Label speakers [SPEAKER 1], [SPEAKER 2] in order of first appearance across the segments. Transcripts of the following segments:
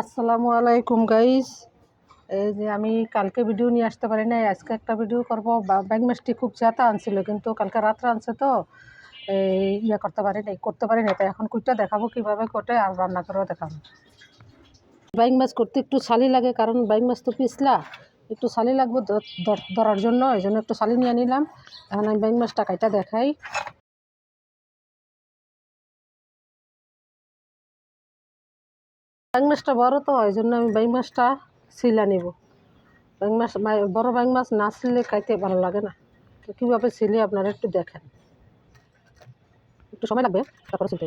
[SPEAKER 1] আসসালামু আলাইকুম গাইস এই যে আমি কালকে ভিডিও নিয়ে আসতে পারি নাই, আজকে একটা ভিডিও করব। ব্যাং মাছটি খুব চেতা আনছিল, কিন্তু কালকে রাত্রে আনছে তো, এই ইয়ে করতে পারি নাই, করতে পারি নাই, তাই এখন কুইটা দেখাবো কীভাবে কোটে আর রান্না করেও দেখাবো। বাইং মাছ করতে একটু ছালি লাগে, কারণ বাইং মাছ তো পিছলা। একটু ছালি লাগবে ধরার জন্য এই জন্য একটু ছালি নিয়ে নিলাম। এখন আমি বাইং মাছটা কাইটা দেখাই। ব্যাং মাছটা বড় তো ওই জন্য আমি ব্যাং মাছটা শিলা নিব। ব্যাং মাছ বড় ব্যাং মাছ না শিলে খাইতে ভালো লাগে না। তো কীভাবে শিলে আপনারা একটু দেখেন। একটু সময় লাগবে, তারপরে ছিলতে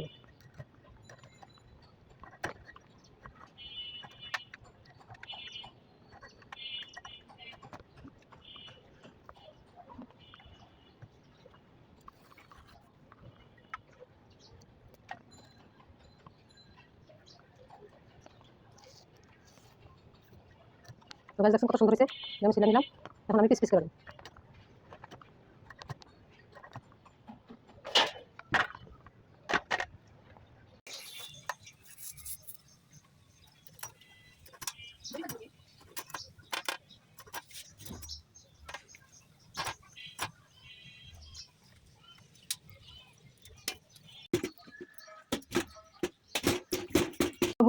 [SPEAKER 1] তো গাছ দেখছেন কত সুন্দর হয়েছে? আমি সিলা নিলাম। এখন আমি পিস পিস করে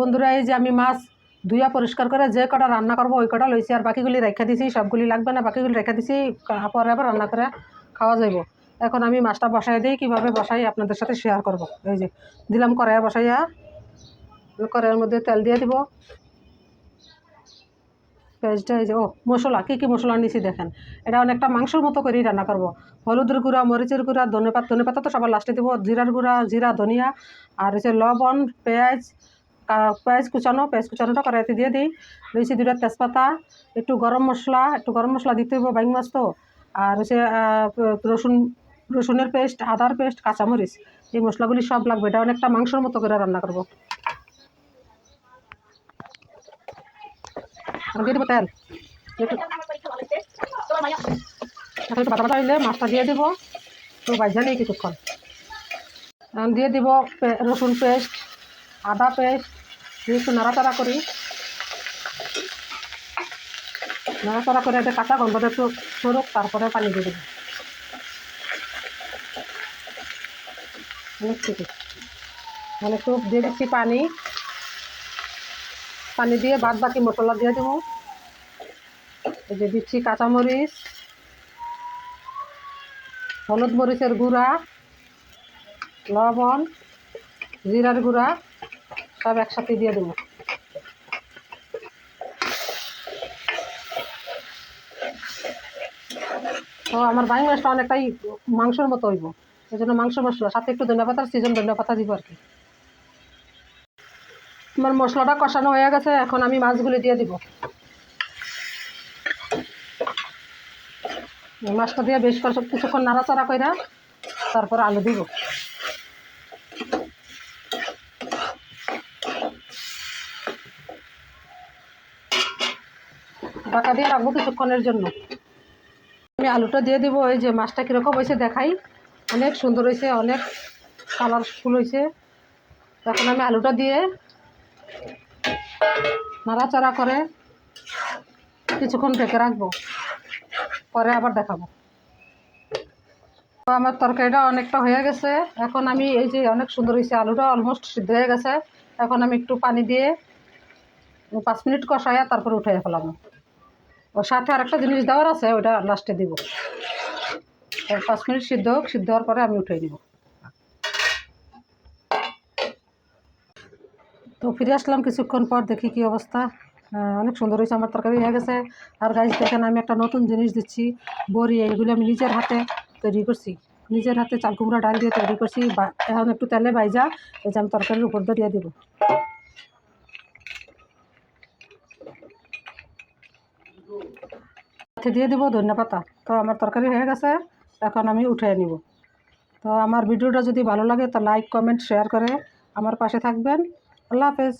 [SPEAKER 1] বন্ধুরা, এই যে আমি মাছ ধুইয়া পরিষ্কার করে, যে কটা রান্না করব ওই কটা লইছি আর বাকিগুলি রেখা দিছি, সবগুলি লাগবে না, বাকিগুলি রেখা দিছি পরে আবার রান্না করে খাওয়া যাইব। এখন আমি মাছটা বসাই দিই, কীভাবে বসাই আপনাদের সাথে শেয়ার করব। এই যে, দিলাম কড়াইয়া বসাইয়া, কড়াইয়ের মধ্যে তেল দিয়ে দিব। পেঁয়াজটা এই যে, ও, মশলা, কী কী মশলা নিয়েছি দেখেন। এটা অনেকটা মাংসর মতো করেই রান্না করব। হলুদের গুঁড়া, মরিচের গুঁড়া, ধনেপাত, ধনেপাতা তো সবার লাস্টে দিব। জিরার গুঁড়া, জিরা, ধনিয়া, আর হচ্ছে লবণ, পেঁয়াজ পেঁয়াজ কুচানো, পেঁয়াজ কুচানোটা কড়াইতে দিয়ে দিই। রয়েছে দুটা তেজপাতা, একটু গরম মশলা, একটু গরম মশলা দিতে হবে বাইং মাছ তো। আর হচ্ছে রসুন, রসুনের পেস্ট, আদার পেস্ট, কাঁচামরিচ, এই মশলাগুলি সব লাগবে। এটা অনেকটা মাংসর মতো করে রান্না করব। তেল। মাছটা দিয়ে দিব। তো বাজা নেই কিছুক্ষণ। দিয়ে দিব রসুন পেস্ট, আদা পেস্ট দিয়ে একটু নাড়াচাড়া করি। নাড়াচাড়া করে এটা কাঁচা গন্ধটা একটু সরুক, তারপরে পানি দিয়ে দেবো। অনেক কিছু মানে একটু দিয়ে দিচ্ছি পানি। পানি দিয়ে বাদ বাকি মশলা দিয়ে দেবো। এই যে দিচ্ছি কাঁচামরিচ, হলুদ মরিচের গুঁড়া, লবণ, জিরার গুঁড়া। সব একসাথে দিয়ে দেবো। তো আমার বাইং মাছটা অনেকটাই মাংসের মতো হইব। এই জন্য মাংস মশলা, সাথে একটু ধনিয়া পাতার সিজন, ধনিয়া পাতা দিব আর কি। আমার মশলাটা কষানো হয়ে গেছে, এখন আমি মাছগুলি দিয়ে দিব। মাছটা দিয়ে বেশ করে কিছুক্ষণ নাড়াচাড়া কইরা তারপর আলু দিব। ঢাকা দিয়ে রাখব কিছুক্ষণের জন্য। আমি আলুটা দিয়ে দিব, এই যে মাছটা কীরকম হয়েছে দেখাই। অনেক সুন্দর হয়েছে, অনেক কালারফুল হয়েছে। এখন আমি আলুটা দিয়ে নাড়াচাড়া করে কিছুক্ষণ ঢেকে রাখব। পরে আবার দেখাবো। আমার তরকারিটা অনেকটা হয়ে গেছে। এখন আমি এই যে অনেক সুন্দর হয়েছে, আলুটা অলমোস্ট সিদ্ধ হয়ে গেছে। এখন আমি একটু পানি দিয়ে পাঁচ মিনিট কষাইয়া তারপরে উঠাইয়া ফেলাম ও সাথে আর একটা জিনিস দেওয়ার আছে ওটা লাস্টে দিব। পাঁচ মিনিট সিদ্ধ হোক, সিদ্ধ হওয়ার পরে আমি উঠাই দিব। তো ফিরে আসলাম কিছুক্ষণ পর, দেখি কি অবস্থা। অনেক সুন্দর হয়েছে, আমার তরকারি হয়ে গেছে। আর গাছ দেখেন, আমি একটা নতুন জিনিস দিচ্ছি, বড়ি, এইগুলো আমি নিজের হাতে তৈরি করছি। নিজের হাতে চাল কুমড়া ডাল দিয়ে তৈরি করছি এখন একটু তেলে বাইজা এই যে আমি তরকারির উপর দিয়ে দিব। সাথে দিয়ে দিব, ধনিয়া পাতা। তো আমার তরকারি হয়ে গেছে, এখন আমি উঠে নিব। তো আমার ভিডিওটা যদি ভালো লাগে, তো লাইক কমেন্ট শেয়ার করে আমার পাশে থাকবেন। আল্লাহ হাফেজ।